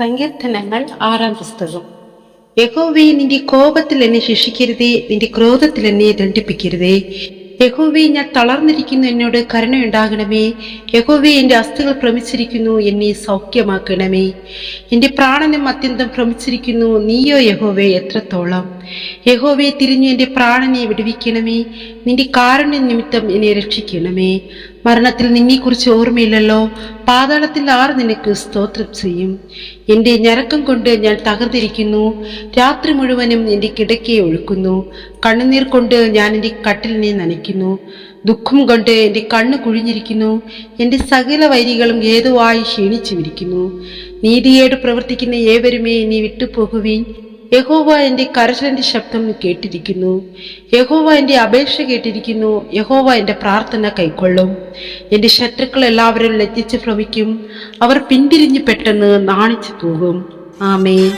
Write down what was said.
സങ്കീർത്തനങ്ങൾ ആറാം പുസ്തകം. യഹോവേ നിന്റെ കോപത്തിൽ എന്നെ ശിക്ഷിക്കരുതേ നിന്റെ ക്രോധത്തിൽ എന്നെ ദണ്ഡിപ്പിക്കരുതേ. യഹോവേ ഞാൻ തളർന്നിരിക്കുന്നു എന്നോട് കരുണയുണ്ടാകണമേ. യഹോവേ എന്റെ അസ്ഥികൾ ഭ്രമിച്ചിരിക്കുന്നു എന്നെ സൗഖ്യമാക്കണമേ. എന്റെ പ്രാണനും അത്യന്തം ഭ്രമിച്ചിരിക്കുന്നു നീയോ യഹോവേ എത്രത്തോളം. യഹോവേ തിരിഞ്ഞു എന്റെ പ്രാണനെ വിടുവിക്കണമേ. നിന്റെ കാരുണ്യ നിമിത്തം എന്നെ രക്ഷിക്കണമേ. മരണത്തിൽ നിന്നെക്കുറിച്ച് ഓർമ്മയില്ലല്ലോ. പാതാളത്തിൽ ആർ നിനക്ക് സ്തോത്രം ചെയ്യും? എന്റെ ഞരക്കം കൊണ്ട് ഞാൻ തകർന്നിരിക്കുന്നു. രാത്രി മുഴുവനും എന്റെ കിടക്കയെ ഒഴുക്കുന്നു. കണ്ണുനീർ കൊണ്ട് ഞാൻ എന്റെ കട്ടിലിനെ നനയ്ക്കുന്നു ദുഃഖം കൊണ്ട് എന്റെ കണ്ണ് കുഴിഞ്ഞിരിക്കുന്നു. എന്റെ സകല വൈരികളും ഏതുവായി ക്ഷീണിച്ചുമിരിക്കുന്നു. നീതിയേട് പ്രവർത്തിക്കുന്ന ഏവരുമേ നീ വിട്ടുപോകുവീൻ. യഹോവ എന്റെ കരശന്റെ ശബ്ദം കേട്ടിരിക്കുന്നു. യഹോവ എന്റെ അപേക്ഷ കേട്ടിരിക്കുന്നു. യഹോവ എന്റെ പ്രാർത്ഥന കൈക്കൊള്ളും. എന്റെ ശത്രുക്കൾ എല്ലാവരും ലജ്ജിച്ച് ഭ്രമിക്കും. അവർ പിന്തിരിഞ്ഞ് പെട്ടെന്ന് നാണിച്ചു തൂകും. ആമേൻ.